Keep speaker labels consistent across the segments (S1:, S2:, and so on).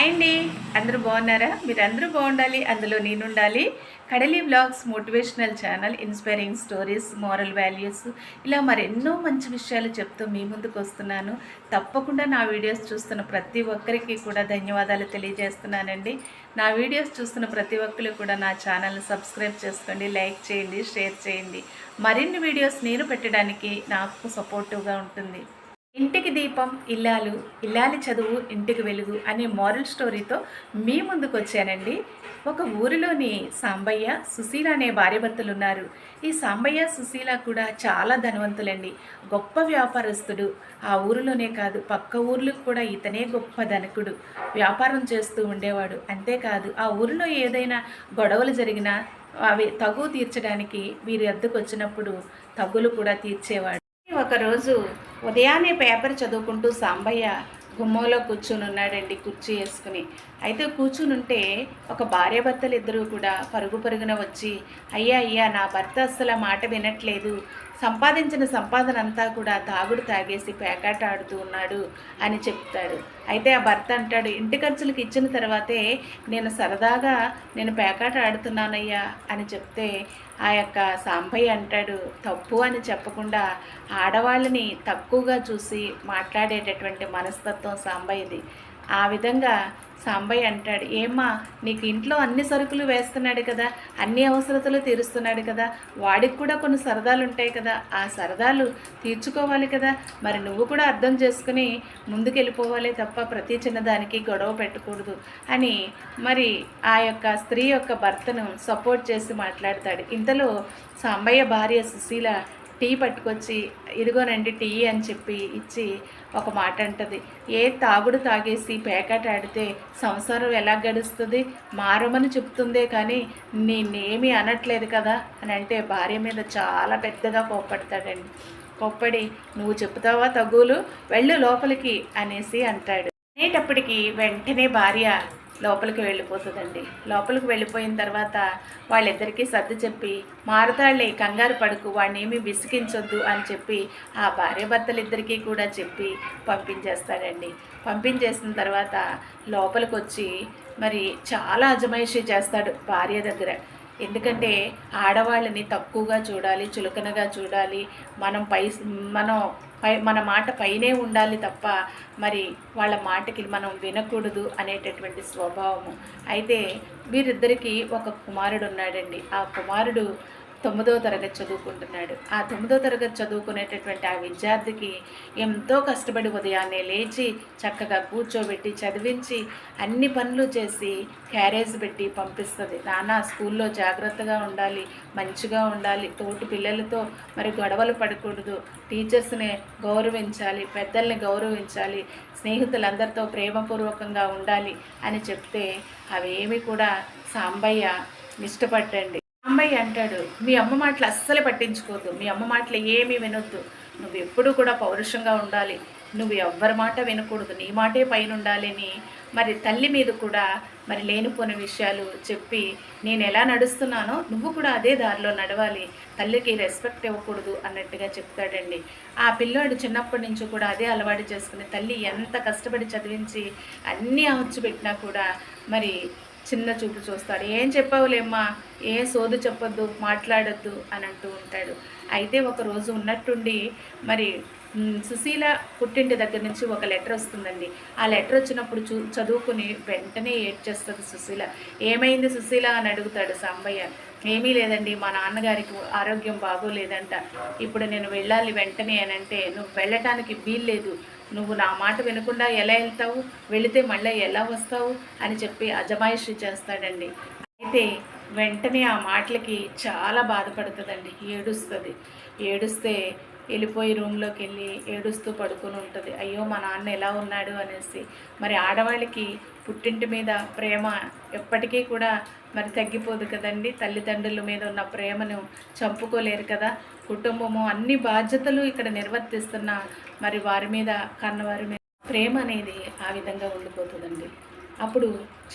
S1: Hi అండి. అందరూ బాగున్నారా? మీరు అందరూ బాగుండాలి అందులో నేను ఉండాలి Kadali blogs motivational channel inspiring stories moral values ఇలా మరెన్నో మంచి విషయాలు చెప్తూ మీ ముందుకు వస్తున్నాను. తప్పకుండా నా వీడియోస్ చూస్తున్న ప్రతి ఒక్కరికి కూడా ధన్యవాదాలు తెలియజేస్తున్నానండి. నా వీడియోస్ చూస్తున్న ప్రతి ఒక్కరు కూడా నా ఛానల్ని సబ్స్క్రైబ్ చేసుకోండి లైక్ చేయండి షేర్ చేయండి. మరిన్ని వీడియోస్ నేను పెట్టడానికి నాకు సపోర్టివ్గా ఉంటుంది. ఇంటికి దీపం ఇల్లాలు ఇల్లాలి చదువు ఇంటికి వెలుగు అనే మోరల్ స్టోరీతో మీ ముందుకు వచ్చానండి ఒక ఊరిలోని సాంబయ్య సుశీల అనే భార్యభర్తలు ఉన్నారు ఈ సాంబయ్య సుశీల కూడా చాలా ధనవంతులండి. గొప్ప వ్యాపారస్తుడు. ఆ ఊరిలోనే కాదు పక్క ఊర్లకు కూడా ఇతనే గొప్ప ధనకుడు. వ్యాపారం చేస్తూ ఉండేవాడు. అంతేకాదు ఆ ఊరిలో ఏదైనా గొడవలు జరిగినా అవి తగు తీర్చడానికి వీరి అద్దెకు వచ్చినప్పుడు తగులు కూడా తీర్చేవాడు. ఒకరోజు ఉదయాన్నే పేపర్ చదువుకుంటూ సాంబయ్య గుమ్మంలో కూర్చుని ఉన్నాడండి కుర్చీ వేసుకుని. అయితే కూర్చుని ఉంటే ఒక భార్యాభర్తలు ఇద్దరు కూడా పరుగు పరుగున వచ్చి అయ్యా అయ్యా నా భర్త అస్సలు మాట వినట్లేదు. సంపాదించిన సంపాదన అంతా కూడా తాగుడు తాగేసి పేకాట ఆడుతూ ఉన్నాడు అని చెప్తాడు. అయితే ఆ భర్త అంటాడు ఇంటి ఖర్చులకు ఇచ్చిన తర్వాతే నేను సరదాగా నేను పేకాట ఆడుతున్నానయ్యా అని చెప్తే ఆ యొక్క సాంబయ్య అంటాడు తప్పు అని చెప్పకుండా ఆడవాళ్ళని తక్కువగా చూసి మాట్లాడేటటువంటి మనస్తత్వం సాంబయ్యది. ఆ విధంగా సాంబయ్య అంటాడు ఏమ్మా నీకు ఇంట్లో అన్ని సరుకులు వేస్తున్నాడు కదా అన్ని అవసరతలు తీరుస్తున్నాడు కదా వాడికి కూడా కొన్ని సరదాలు ఉంటాయి కదా ఆ సరదాలు తీర్చుకోవాలి కదా మరి నువ్వు కూడా అర్థం చేసుకుని ముందుకెళ్ళిపోవాలి తప్ప ప్రతి చిన్నదానికి గొడవ పెట్టకూడదు అని మరి ఆ యొక్క స్త్రీ యొక్క భర్తను సపోర్ట్ చేసి మాట్లాడతాడు. ఇంతలో సాంబయ్య భార్య సుశీల టీ పట్టుకొచ్చి ఇదిగోనండి టీ అని చెప్పి ఇచ్చి ఒక మాట అంటది. ఏ తాగుడు తాగేసి పేకాట ఆడితే సంసారం ఎలా గడుస్తుంది? మారమని చెప్తుందే కానీ నేనేమి అనట్లేదు కదా అని అంటే భార్య మీద చాలా పెద్దగా కోప్పడతాడండి. కోప్పడి నువ్వు చెప్తావా తగులు? వెళ్ళు లోపలికి అనేసి అంటాడు. అనేటప్పటికి వెంటనే భార్య లోపలికి వెళ్ళిపోతుందండి. లోపలికి వెళ్ళిపోయిన తర్వాత వాళ్ళిద్దరికీ సర్ది చెప్పి మారతాళ్ళే కంగారు పడుకు వాడిని విసిగించొద్దు అని చెప్పి ఆ భార్యాభర్తలిద్దరికీ కూడా చెప్పి పంపించేస్తాడండి. పంపించేసిన తర్వాత లోపలికి వచ్చి మరి చాలా అజమాయిషీ చేస్తాడు భార్య దగ్గర. ఎందుకంటే ఆడవాళ్ళని తక్కువగా చూడాలి చులకనగా చూడాలి. మనం పై మనం పై మన మాట పైనే ఉండాలి తప్ప మరి వాళ్ళ మాటకి మనం వినకూడదు అనేటటువంటి స్వభావము. అయితే వీరిద్దరికీ ఒక కుమారుడు ఉన్నాడండి. ఆ కుమారుడు తొమ్మిదో తరగతి చదువుకుంటున్నాడు. ఆ తొమ్మిదో తరగతి చదువుకునేటటువంటి ఆ విద్యార్థికి ఎంతో కష్టపడి ఉదయాన్నే లేచి చక్కగా కూర్చోబెట్టి చదివించి అన్ని పనులు చేసి క్యారేజ్ పెట్టి పంపిస్తుంది. నాన్న స్కూల్లో జాగ్రత్తగా ఉండాలి మంచిగా ఉండాలి తోటి పిల్లలతో మరి గొడవలు పడకూడదు. టీచర్స్ని గౌరవించాలి పెద్దల్ని గౌరవించాలి స్నేహితులందరితో ప్రేమపూర్వకంగా ఉండాలి అని చెప్తే అవేమి కూడా సాంబయ్య ఇష్టపట్టండి అమ్మాయి అంటాడు మీ అమ్మ మాటలు అస్సలు పట్టించుకోవద్దు మీ అమ్మ మాటలు ఏమీ వినొద్దు. నువ్వు ఎప్పుడు కూడా పౌరుషంగా ఉండాలి. నువ్వు ఎవ్వరి మాట వినకూడదు. నీ మాటే పైన ఉండాలని మరి తల్లి మీద కూడా మరి లేనిపోని విషయాలు చెప్పి నేను ఎలా నడుస్తున్నానో నువ్వు కూడా అదే దారిలో నడవాలి. తల్లికి రెస్పెక్ట్ ఇవ్వకూడదు అన్నట్టుగా చెప్తాడండి. ఆ పిల్లోడు చిన్నప్పటి నుంచి కూడా అదే అలవాటు చేసుకుని తల్లి ఎంత కష్టపడి చదివించి అన్నీ పెట్టినా కూడా మరి చిన్న చూపు చూస్తాడు. ఏం చెప్పావులేమ్మా ఏ సోదు చెప్పొద్దు మాట్లాడొద్దు అని అంటూ ఉంటాడు. అయితే ఒకరోజు ఉన్నట్టుండి మరి సుశీల పుట్టింటి దగ్గర నుంచి ఒక లెటర్ వస్తుందండి. ఆ లెటర్ వచ్చినప్పుడు చూ చదువుకుని వెంటనే ఏడ్చేస్తుంది సుశీల. ఏమైంది సుశీల అని అడుగుతాడు సాంబయ్య. ఏమీ లేదండి మా నాన్నగారికి ఆరోగ్యం బాగోలేదంట. ఇప్పుడు నేను వెళ్ళాలి వెంటనే అని అంటే నువ్వు వెళ్ళటానికి వీల్లేదు. నువ్వు నా మాట వినకుండా ఎలా వెళ్తావు? వెళితే మళ్ళీ ఎలా వస్తావు? అని చెప్పి అజమాయిషి చేస్తాడండి. అయితే వెంటనే ఆ మాటలకి చాలా బాధపడుతుందండి. ఏడుస్తుంది. ఏడుస్తే వెళ్ళిపోయి రూమ్లోకి వెళ్ళి ఏడుస్తూ పడుకొని ఉంటుంది. అయ్యో మా నాన్న ఎలా ఉన్నాడు అనేసి. మరి ఆడవాళ్ళకి పుట్టింటి మీద ప్రేమ ఎప్పటికీ కూడా మరి తగ్గిపోదు కదండి. తల్లిదండ్రుల మీద ఉన్న ప్రేమను చంపుకోలేరు కదా. కుటుంబము అన్ని బాధ్యతలు ఇక్కడ నిర్వర్తిస్తున్న మరి వారి మీద కన్నవారి మీద ప్రేమ అనేది ఆ విధంగా ఉండిపోతుందండి. అప్పుడు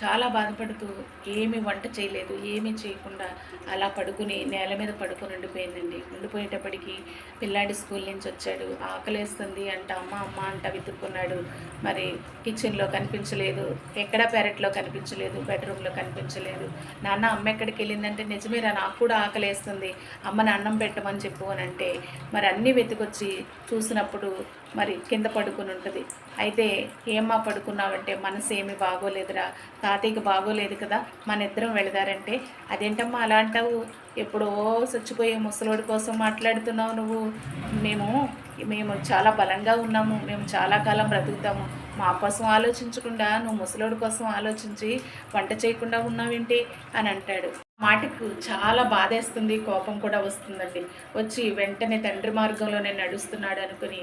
S1: చాలా బాధపడుతూ ఏమీ వంట చేయలేదు ఏమీ చేయకుండా అలా పడుకుని నేల మీద పడుకుని ఉండిపోయిందండి. ఉండిపోయేటప్పటికి పిల్లాడి స్కూల్ నుంచి వచ్చాడు. ఆకలేస్తుంది అంట అమ్మ అమ్మ అంట వితుక్కున్నాడు. మరి కిచెన్లో కనిపించలేదు ఎక్కడ పెరట్లో కనిపించలేదు బెడ్రూమ్లో కనిపించలేదు. నాన్న అమ్మ ఎక్కడికి వెళ్ళిందంటే నిజమేరా నాకు కూడా ఆకలేస్తుంది. అమ్మని అన్నం పెట్టమని చెప్పు అని అంటే మరి అన్నీ వెతుకొచ్చి చూసినప్పుడు మరి కింద పడుకుని ఉంటుంది. అయితే ఏమ్మా పడుకున్నావంటే మనసు ఏమి బాగోలేదురా. తాతయ్యకి బాగోలేదు కదా. మన ఇద్దరం వెళదారంటే అదేంటమ్మా అలా అంటావు? ఎప్పుడో చచ్చిపోయే ముసలోడి కోసం మాట్లాడుతున్నావు నువ్వు. మేము మేము చాలా బలంగా ఉన్నాము. మేము చాలా కాలం బ్రతుకుతాము. మా కోసం ఆలోచించకుండా నువ్వు ముసలోడి కోసం ఆలోచించి వంట చేయకుండా ఉన్నావేంటి? అని అంటాడు. మాటకు చాలా బాధేస్తుంది కోపం కూడా వస్తుందండి. వచ్చి వెంటనే తండ్రి మార్గంలోనే నడుస్తున్నాడు అనుకుని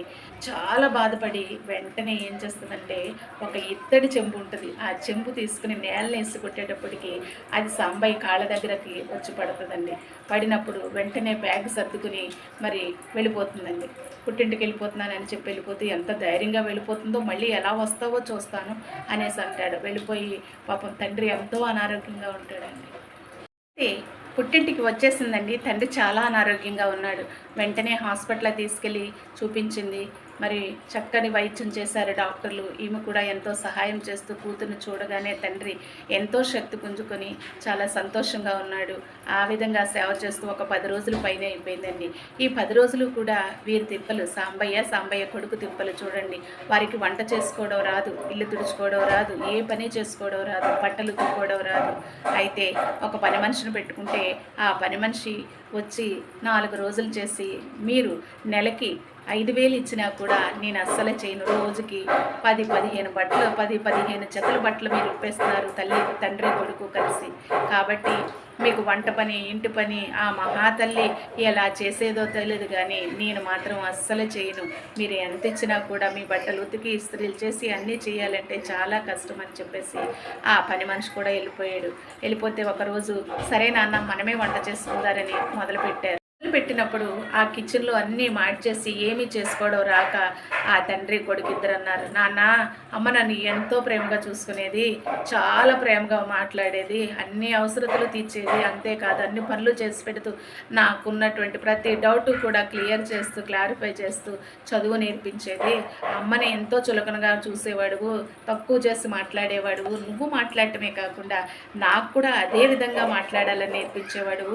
S1: చాలా బాధపడి వెంటనే ఏం చేస్తుందంటే ఒక ఇత్తడి చెంబు ఉంటుంది. ఆ చెంబు తీసుకుని నేలని వేసి కొట్టేటప్పటికి అది సాంబయ్య కాళ్ళ దగ్గరకి వచ్చి పడుతుందండి. పడినప్పుడు వెంటనే బ్యాగ్ సర్దుకుని మరి వెళ్ళిపోతుందండి. పుట్టింటికి వెళ్ళిపోతున్నానని చెప్పి వెళ్ళిపోతే ఎంత ధైర్యంగా వెళ్ళిపోతుందో మళ్ళీ ఎలా వస్తావో చూస్తాను అనేసి అంటాడు. వెళ్ళిపోయి పాపం తండ్రి ఎంతో అనారోగ్యంగా ఉంటాడండి. పుట్టింటికి వచ్చేసిందండి. తండ్రి చాలా అనారోగ్యంగా ఉన్నాడు. వెంటనే హాస్పిటల్ తీసుకెళ్ళి చూపించింది. మరి చక్కని వైద్యం చేశారు డాక్టర్లు. ఈమె కూడా ఎంతో సహాయం చేస్తూ కూతురు చూడగానే తండ్రి ఎంతో శక్తి పుంజుకొని చాలా సంతోషంగా ఉన్నాడు. ఆ విధంగా సేవ చేస్తూ ఒక పది రోజుల పైన అయిపోయిందండి. ఈ పది రోజులు కూడా వీరి తిప్పలు సాంబయ్య సాంబయ్య కొడుకు తిప్పలు చూడండి. వారికి వంట చేసుకోవడం రాదు ఇల్లు తుడుచుకోవడం రాదు ఏ పని చేసుకోవడం రాదు బట్టలు తుక్కోవడం రాదు. అయితే ఒక పని మనిషిని పెట్టుకుంటే ఆ పని మనిషి వచ్చి నాలుగు రోజులు చేసి మీరు నెలకి ఐదు వేలు ఇచ్చినా కూడా నేను అస్సలు చేయను. రోజుకి పది పదిహేను బట్టలు పది పదిహేను జతల బట్టలు మీరు ఇప్పేస్తున్నారు తల్లి తండ్రి కొడుకు కలిసి. కాబట్టి మీకు వంట పని ఇంటి పని ఆ మహాతల్లి ఎలా చేసేదో తెలియదు కానీ నేను మాత్రం అస్సలు చేయను. మీరు ఎంత ఇచ్చినా కూడా మీ బట్టలు ఉతికి ఇస్త్రీలు చేసి అన్నీ చేయాలంటే చాలా కష్టం అని చెప్పేసి ఆ పని మనిషి కూడా వెళ్ళిపోయాడు. వెళ్ళిపోతే ఒకరోజు సరే నాన్న మనమే వంట చేసుకుందారని మొదలుపెట్టారు. పెట్టినప్పుడు ఆ కిచెన్లో అన్నీ మార్చేసి ఏమీ చేసుకోవడం రాక ఆ తండ్రి కొడుకు ఇద్దరు అన్నారు నాన్న అమ్మ నన్ను ఎంతో ప్రేమగా చూసుకునేది చాలా ప్రేమగా మాట్లాడేది అన్ని అవసరతలు తీర్చేది అంతేకాదు అన్ని పనులు చేసి పెడుతూ నాకున్నటువంటి ప్రతి డౌట్ కూడా క్లియర్ చేస్తూ క్లారిఫై చేస్తూ చదువు నేర్పించేది. అమ్మని ఎంతో చులకనగా చూసేవాడు తక్కువ చేసి మాట్లాడేవాడు నువ్వు మాట్లాడటమే కాకుండా నాకు కూడా అదే విధంగా మాట్లాడాలని నేర్పించేవాడు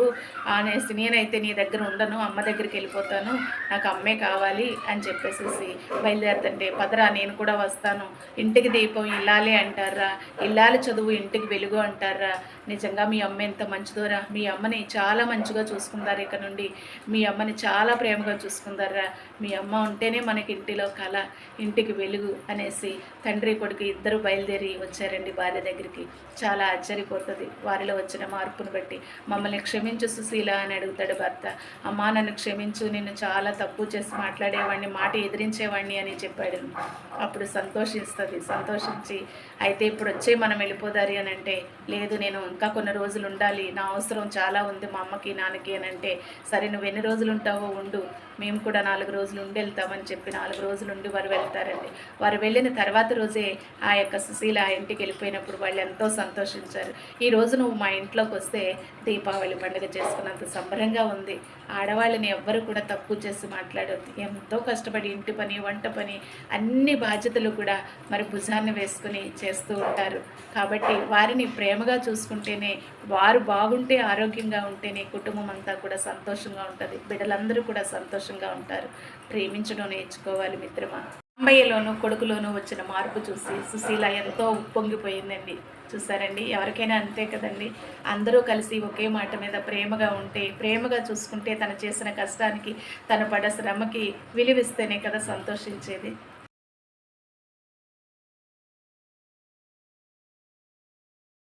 S1: అనేసి నేనైతే నీ దగ్గర ఉండను అమ్మ దగ్గరికి వెళ్ళిపోతాను నాకు అమ్మే కావాలి అని చెప్పేసి బయలుదేరుతుంటే పదరా నేను కూడా వస్తాను. ఇంటికి దీపం ఇల్లాలి అంటారా? ఇల్లాలి చదువు ఇంటికి వెలుగు అంటారా? నిజంగా మీ అమ్మ ఎంత మంచిదోరా? మీ అమ్మని చాలా మంచిగా చూసుకుందారు ఇక నుండి. మీ అమ్మని చాలా ప్రేమగా చూసుకుందారా? మీ అమ్మ ఉంటేనే మనకి ఇంటిలో కళ ఇంటికి వెలుగు అనేసి తండ్రి కొడుకు ఇద్దరు బయలుదేరి వచ్చారండి భార్య దగ్గరికి. చాలా ఆశ్చర్యపోతుంది. వారిలో వచ్చిన మార్పును బట్టి మమ్మల్ని క్షమించు సుశీల అని అడుగుతాడు భర్త. అమ్మా నన్ను క్షమించు నిన్ను చాలా తప్పు చేసి మాట్లాడేవాడిని మాట ఎదిరించేవాడిని అని చెప్పాడు. అప్పుడు సంతోషిస్తుంది సంతోషించి అయితే ఇప్పుడు వచ్చే మనం వెళ్ళిపోదారి అని అంటే లేదు నేను ఇంకా కొన్ని రోజులు ఉండాలి. నా అవసరం చాలా ఉంది మా అమ్మకి నాన్నకి అని అంటే సరే నువ్వు ఎన్ని రోజులు ఉంటావో ఉండు. మేము కూడా నాలుగు రోజులు ఉండి వెళ్తామని చెప్పి నాలుగు రోజులు ఉండి వారు వెళ్తారండి. వారు వెళ్ళిన తర్వాత రోజే ఆ యొక్క సుశీల ఆ ఇంటికి వెళ్ళిపోయినప్పుడు వాళ్ళు ఎంతో సంతోషించారు. ఈ రోజు నువ్వు మా ఇంట్లోకి వస్తే దీపావళి పండుగ చేసుకున్నంత సంబరంగా ఉంది. ఆడవాళ్ళని ఎవ్వరు కూడా తక్కువ చేసి మాట్లాడొద్దు. ఎంతో కష్టపడి ఇంటి పని వంట పని అన్ని బాధ్యతలు కూడా మరి భుజాన్ని వేసుకుని చేస్తూ ఉంటారు. కాబట్టి వారిని ప్రేమ ప్రేమగా చూసుకుంటేనే వారు బాగుంటే ఆరోగ్యంగా ఉంటేనే కుటుంబం అంతా కూడా సంతోషంగా ఉంటుంది. బిడ్డలందరూ కూడా సంతోషంగా ఉంటారు. ప్రేమించడం నేర్చుకోవాలి మిత్రమా. అంబయ్యలోను కొడుకులోను వచ్చిన మార్పు చూసి సుశీల ఎంతో ఉప్పొంగిపోయిందండి. చూసారండి? ఎవరికైనా అంతే కదండి? అందరూ కలిసి ఒకే మాట మీద ప్రేమగా ఉంటే ప్రేమగా చూసుకుంటే తను చేసిన కష్టానికి తను పడ్డ శ్రమకి విలువిస్తేనే కదా సంతోషించేది.